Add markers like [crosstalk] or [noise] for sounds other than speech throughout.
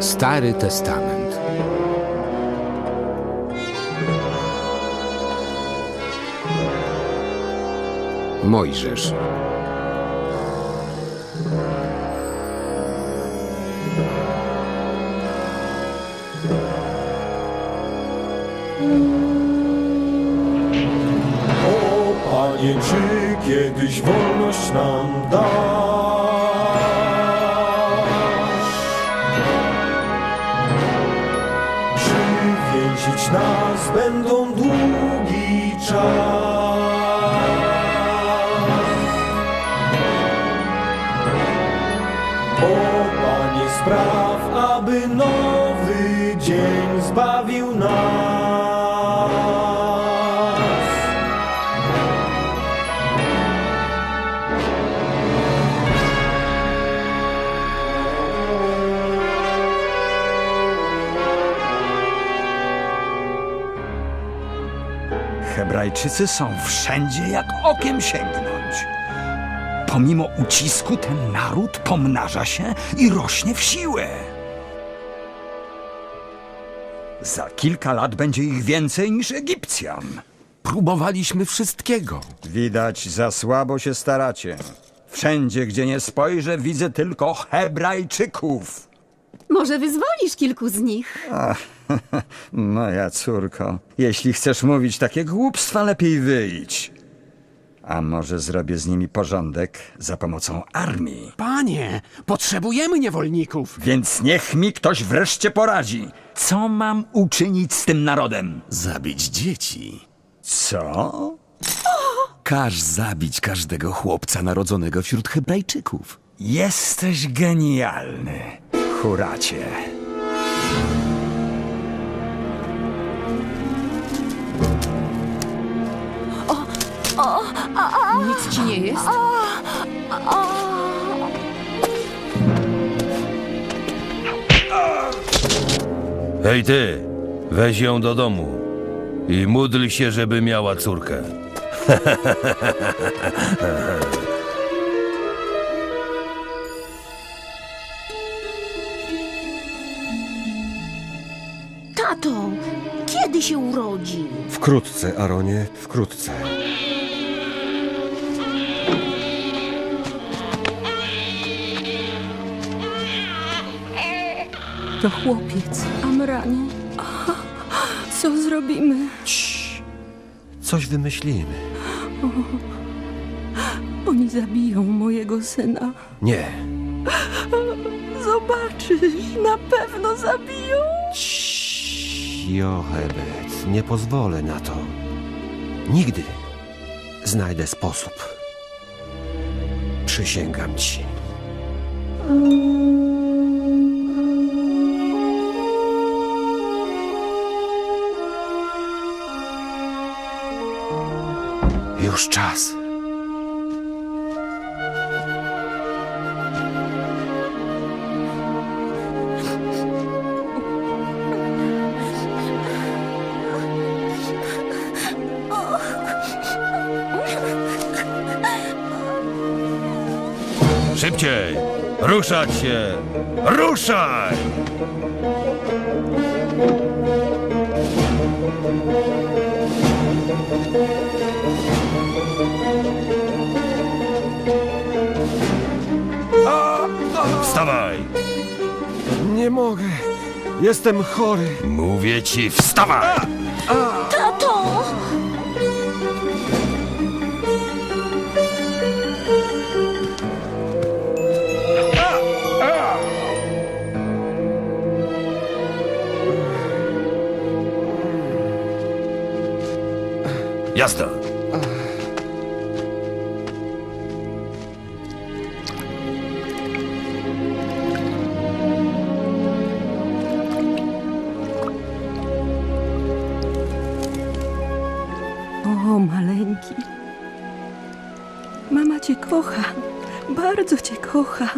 Stary Testament. Mojżesz. O Panie, czy kiedyś wolność nam dasz? Więzić nas będą długi czas? O Panie, spraw, aby nowy dzień zbawił nas. Hebrajczycy są wszędzie jak okiem sięgnąć. Pomimo ucisku ten naród pomnaża się i rośnie w siłę. Za kilka lat będzie ich więcej niż Egipcjan. Próbowaliśmy wszystkiego. Widać, za słabo się staracie. Wszędzie, gdzie nie spojrzę, widzę tylko Hebrajczyków. Może wyzwolisz kilku z nich? [laughs] Moja córko, jeśli chcesz mówić takie głupstwa, lepiej wyjdź. A może zrobię z nimi porządek za pomocą armii? Panie, potrzebujemy niewolników. Więc niech mi ktoś wreszcie poradzi. Co mam uczynić z tym narodem? Zabić dzieci. Co? Każ zabić każdego chłopca narodzonego wśród Hebrajczyków. Jesteś genialny, huracie. Nic ci nie jest? Hej ty, weź ją do domu i módl się, żeby miała córkę. Tato, kiedy się urodzi? Wkrótce, Aaronie, wkrótce. To chłopiec, Amranie. Co zrobimy? Coś wymyślimy. Oni zabiją mojego syna. Nie. Zobaczysz, na pewno zabiją. Jochebed, nie pozwolę na to. Nigdy znajdę sposób. Przysięgam ci. Już czas. Szybciej! Ruszać się! Ruszaj! Wstawaj! Nie mogę. Jestem chory. Mówię ci, wstawaj! Tato! Jazda! Mama cię kocha. Bardzo cię kocha.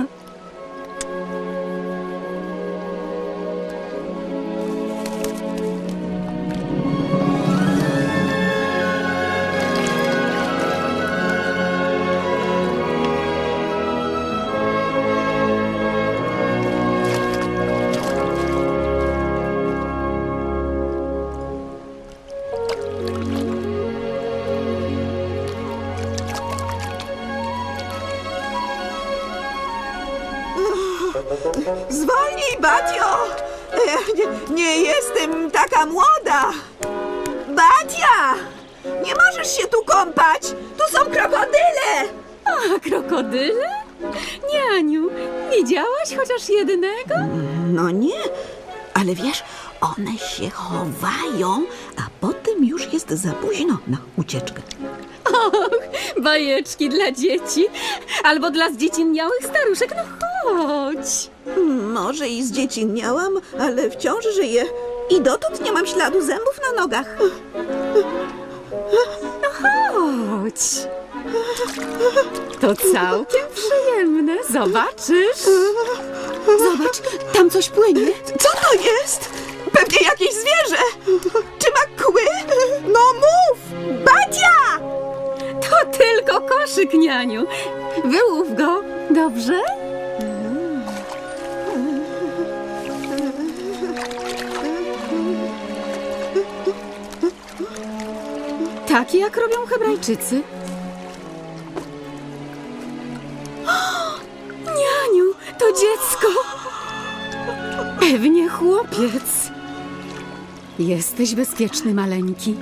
Nie możesz się tu kąpać! Tu są krokodyle! A krokodyle? Nie, Aniu, widziałaś chociaż jednego? No nie, ale wiesz, one się chowają, a potem już jest za późno na ucieczkę. Och, bajeczki dla dzieci. Albo dla zdziecinniałych staruszek. No chodź. Może i zdziecinniałam, ale wciąż żyję. I dotąd nie mam śladu zębów na nogach. Chodź. To całkiem przyjemne. Zobaczysz? Zobacz, tam coś płynie. Co to jest? Pewnie jakieś zwierzę! Czy ma kły? No mów! Batia! To tylko koszyk, nianiu. Wyłów go, dobrze? Taki jak robią Hebrajczycy. Nianiu, to dziecko! Pewnie chłopiec. Jesteś bezpieczny, maleńki.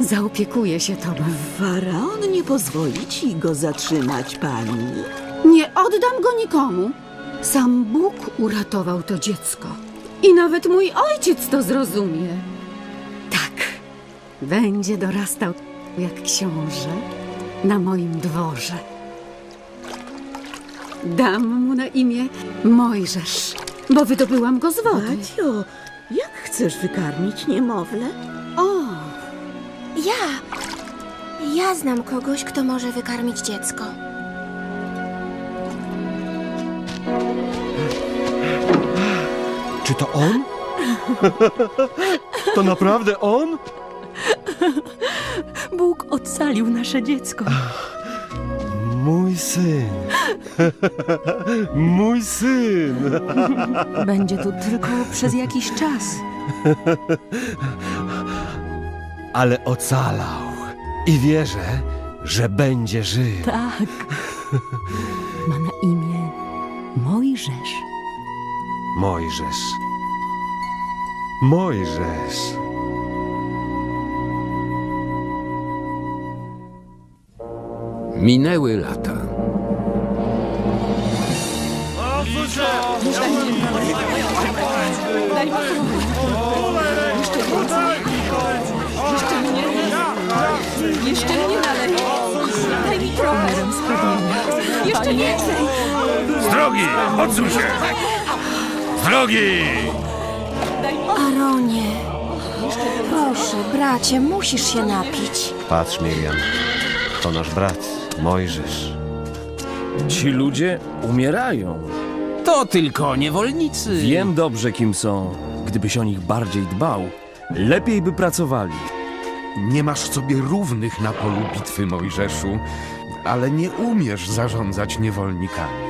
Zaopiekuję się tobą. Faraon nie pozwoli ci go zatrzymać, pani. Nie oddam go nikomu. Sam Bóg uratował to dziecko. I nawet mój ojciec to zrozumie. Będzie dorastał jak książę na moim dworze. Dam mu na imię Mojżesz, bo wydobyłam go z wody. Batio, jak chcesz wykarmić niemowlę? O, Ja. Ja znam kogoś, kto może wykarmić dziecko. Czy to on? [laughs] To naprawdę on? Bóg ocalił nasze dziecko. Mój syn. Mój syn. Będzie tu tylko przez jakiś czas. Ale ocalał. I wierzę, że będzie żył. Tak. Ma na imię Mojżesz. Mojżesz. Mojżesz. Minęły lata. Jeszcze nie nalej. Daj mi trochę. Jeszcze więcej. Z drogi! Odsuń się! Z drogi! Aronie. Proszę, bracie, musisz się napić. Patrz, Miriam. To nasz brat, Mojżesz. Ci ludzie umierają. To tylko niewolnicy. Wiem dobrze, kim są. Gdybyś o nich bardziej dbał, lepiej by pracowali. Nie masz sobie równych na polu bitwy, Mojżeszu, ale nie umiesz zarządzać niewolnikami.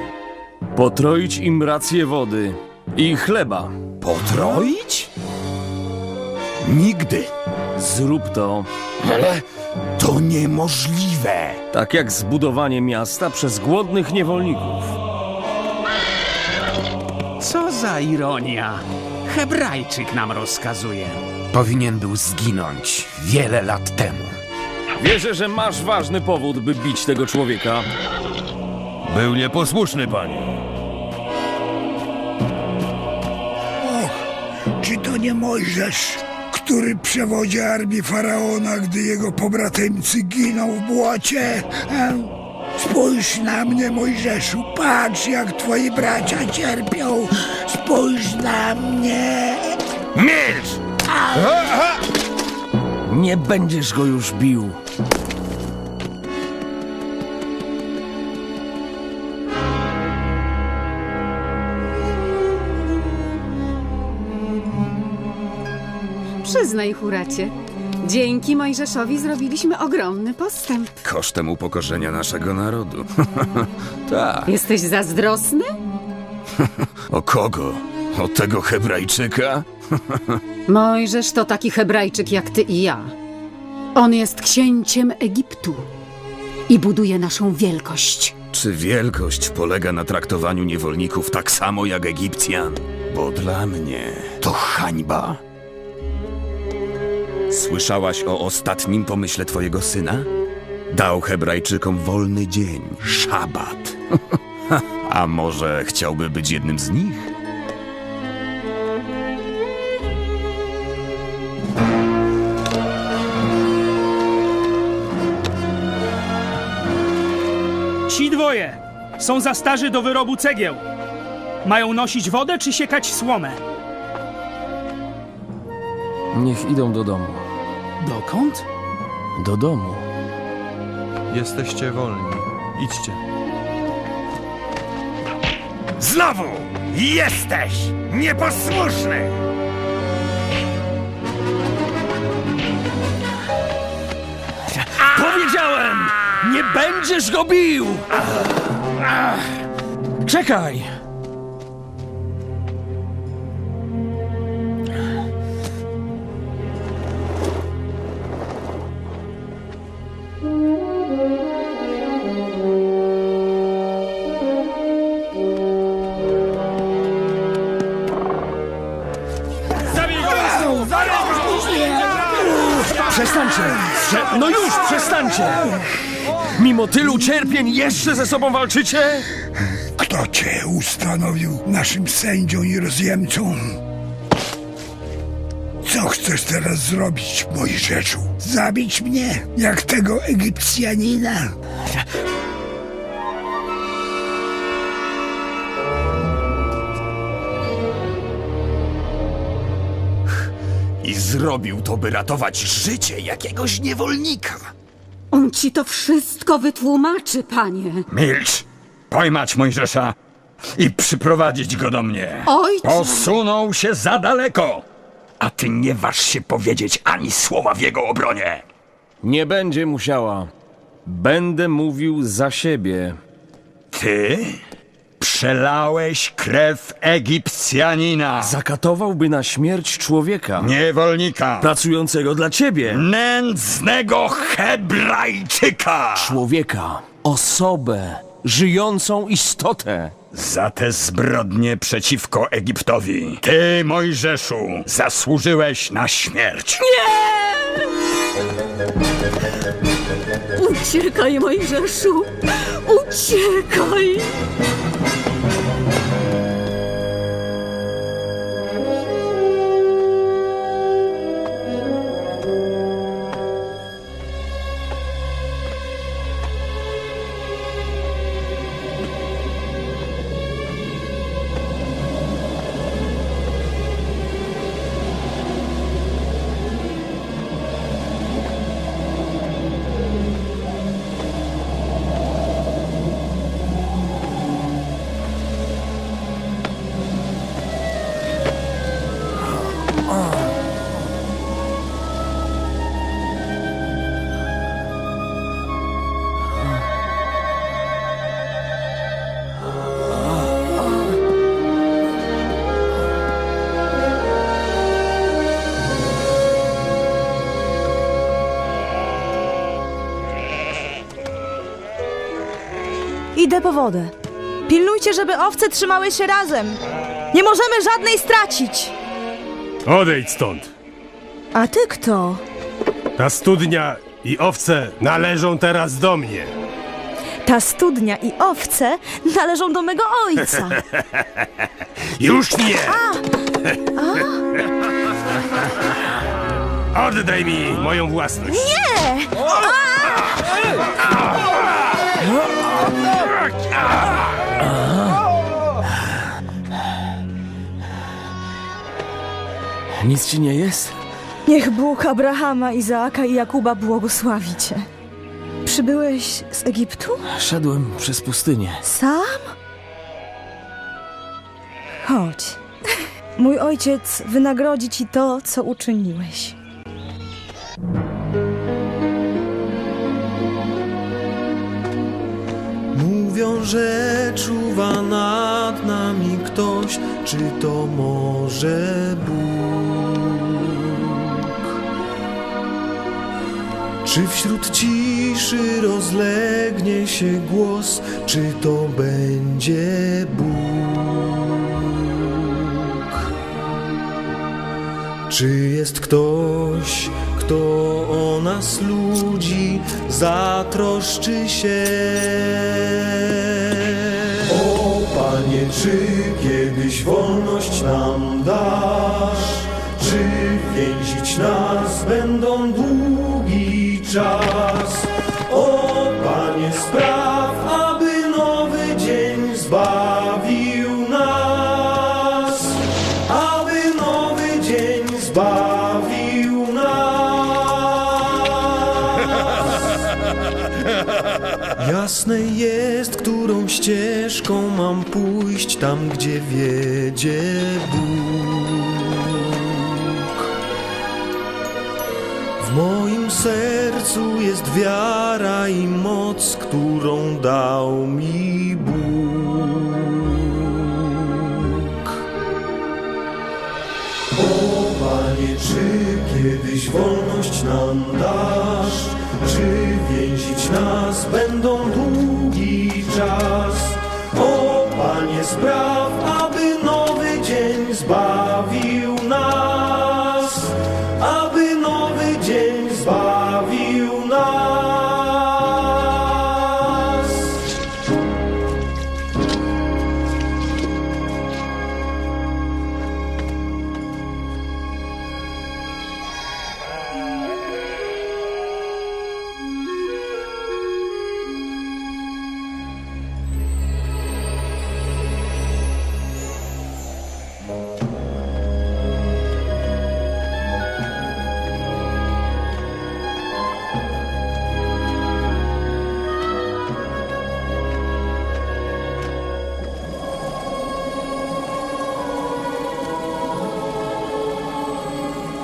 Potroić im rację wody i chleba. Potroić? Nigdy. Zrób to, Ale to niemożliwe. tak jak zbudowanie miasta przez głodnych niewolników. Co za ironia. Hebrajczyk nam rozkazuje. Powinien był zginąć wiele lat temu. Wierzę, że masz ważny powód, by bić tego człowieka. Był nieposłuszny, panie. Czy to nie Mojżesz, który przewodzi armię faraona, gdy jego pobratemcy giną w błocie? Spójrz na mnie, Mojżeszu, patrz jak twoi bracia cierpią. Spójrz na mnie. Milcz! Nie będziesz go już bił. Przyznaj, Huracie. Dzięki Mojżeszowi zrobiliśmy ogromny postęp. Kosztem upokorzenia naszego narodu. [laughs] tak. Jesteś zazdrosny? [laughs] O kogo? O tego Hebrajczyka? [laughs] Mojżesz to taki Hebrajczyk jak ty i ja. On jest księciem Egiptu i buduje naszą wielkość. Czy wielkość polega na traktowaniu niewolników tak samo jak Egipcjan? Bo dla mnie to hańba. Słyszałaś o ostatnim pomyśle twojego syna? Dał Hebrajczykom wolny dzień, szabat. [laughs] A może chciałby być jednym z nich? Ci dwoje są za starzy do wyrobu cegieł. Mają nosić wodę czy siekać słomę? Niech idą do domu. Dokąd? Do domu. Jesteście wolni. Idźcie. Znowu jesteś nieposłuszny! Powiedziałem! Nie będziesz go bił! Czekaj! Przestańcie! Prze- no już, przestańcie! Mimo tylu cierpień jeszcze ze sobą walczycie? Kto cię ustanowił naszym sędzią i rozjemcą? Co chcesz teraz zrobić, Mojżeszu? Zabić mnie, jak tego Egipcjanina? I zrobił to, by ratować życie jakiegoś niewolnika. On ci to wszystko wytłumaczy, panie. Milcz! Pojmać Mojżesza i przyprowadzić go do mnie. Ojcze! Posunął się za daleko, a ty nie waż się powiedzieć ani słowa w jego obronie. Nie będzie musiała. Będę mówił za siebie. Ty przelałeś krew Egipcjanina, Zakatowałby na śmierć człowieka. niewolnika, Pracującego dla ciebie. nędznego Hebrajczyka. Człowieka. Osobę. Żyjącą istotę. Za te zbrodnie przeciwko Egiptowi, ty, Mojżeszu, zasłużyłeś na śmierć. Uciekaj, Mojżeszu! Uciekaj! Idę po wodę. Pilnujcie, żeby owce trzymały się razem. Nie możemy żadnej stracić. Odejdź stąd. A ty kto? Ta studnia i owce należą teraz do mnie. Ta studnia i owce należą do mego ojca. [laughs] Już nie! Oddaj mi moją własność. Nie! Nic ci nie jest? Niech Bóg Abrahama, Izaaka i Jakuba błogosławi cię. Przybyłeś z Egiptu? Szedłem przez pustynię. Sam? Chodź. Mój ojciec wynagrodzi ci to, co uczyniłeś. Mówią, że czuwa nad nami ktoś, czy to może Bóg? Czy wśród ciszy rozlegnie się głos, czy to będzie Bóg? Czy jest ktoś, kto o nas ludzi zatroszczy się? O Panie, czy kiedyś wolność nam dasz? Czy więzić nas będą długi czas? Mam pójść tam, gdzie wiedzie Bóg. W moim sercu jest wiara i moc, którą dał mi Bóg. O Panie, czy kiedyś wolność nam dasz? Czy więzić nas będą długi czas? O Panie, spraw,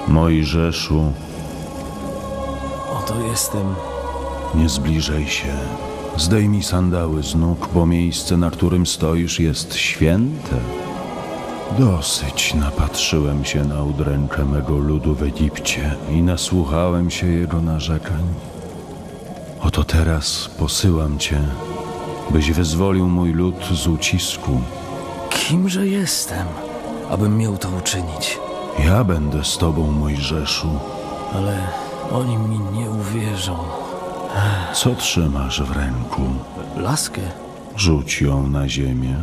Mojżeszu, Oto jestem. nie zbliżaj się. Zdejmij sandały z nóg, bo miejsce, na którym stoisz, jest święte. Dosyć napatrzyłem się na udrękę mego ludu w Egipcie i nasłuchałem się jego narzekań. Oto teraz posyłam cię, byś wyzwolił mój lud z ucisku. Kimże jestem, abym miał to uczynić? Ja będę z tobą, Mojżeszu. Ale oni mi nie uwierzą. Co trzymasz w ręku? Laskę? Rzuć ją na ziemię.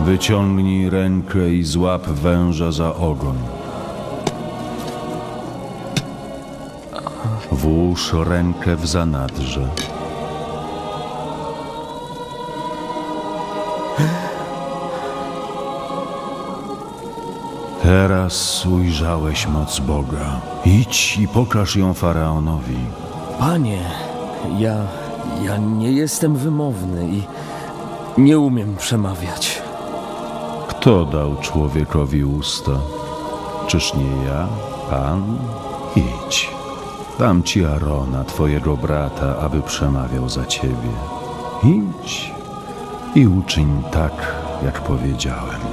Wyciągnij rękę i złap węża za ogon. Włóż rękę w zanadrze. Teraz ujrzałeś moc Boga. Idź i pokaż ją faraonowi. Panie, ja. ja nie jestem wymowny i nie umiem przemawiać. Kto dał człowiekowi usta? Czyż nie ja, Pan? Idź. Dam ci Arona, twojego brata, aby przemawiał za ciebie. Idź i uczyń tak, jak powiedziałem.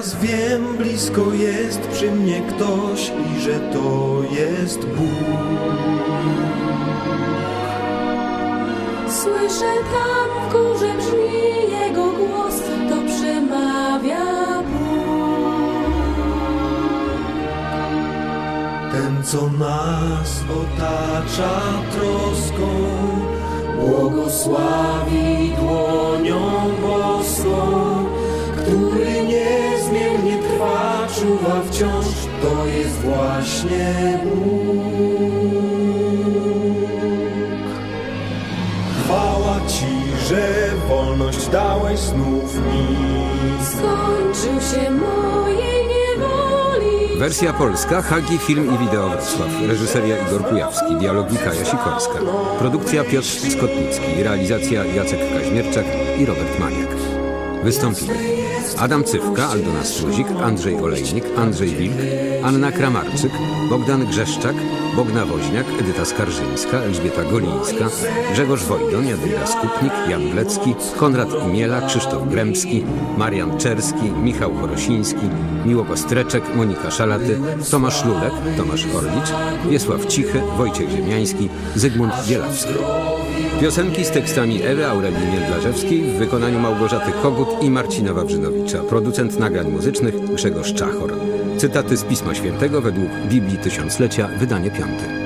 Teraz wiem, blisko jest przy mnie ktoś i że to jest Bóg. Słyszę tam w górze brzmi jego głos, to przemawia Bóg. Ten, co nas otacza troską, błogosławi dłonią boską, niezmiennie trwa, czuwa wciąż, to jest właśnie Bóg. Chwała Ci, że wolność dałeś znów mi. Skończył się mojej niewoli. Wersja polska, Hagi Film i Wideo Wrocław. Reżyseria Igor Kujawski, dialogi Kaja Sikorska. Produkcja Piotr Skotnicki, realizacja Jacek Kaźmierczak i Robert Maniak. Wystąpili Adam Cywka, Aldona Struzik, Andrzej Olejnik, Andrzej Wilk, Anna Kramarczyk, Bogdan Grzeszczak, Bogna Woźniak, Edyta Skarżyńska, Elżbieta Golińska, Grzegorz Wojdon, Jadwiga Skupnik, Jan Blecki, Konrad Imiela, Krzysztof Grębski, Marian Czerski, Michał Worosiński, Miło Postreczek, Monika Szalaty, Tomasz Lulek, Tomasz Orlicz, Wiesław Cichy, Wojciech Ziemiański, Zygmunt Bielawski. Piosenki z tekstami Ewy Aurelii Miedlarzewskiej w wykonaniu Małgorzaty Kogut i Marcina Wawrzynowicza. Producent nagrań muzycznych Grzegorz Czachor. Cytaty z Pisma Świętego według Biblii Tysiąclecia, wydanie piąte.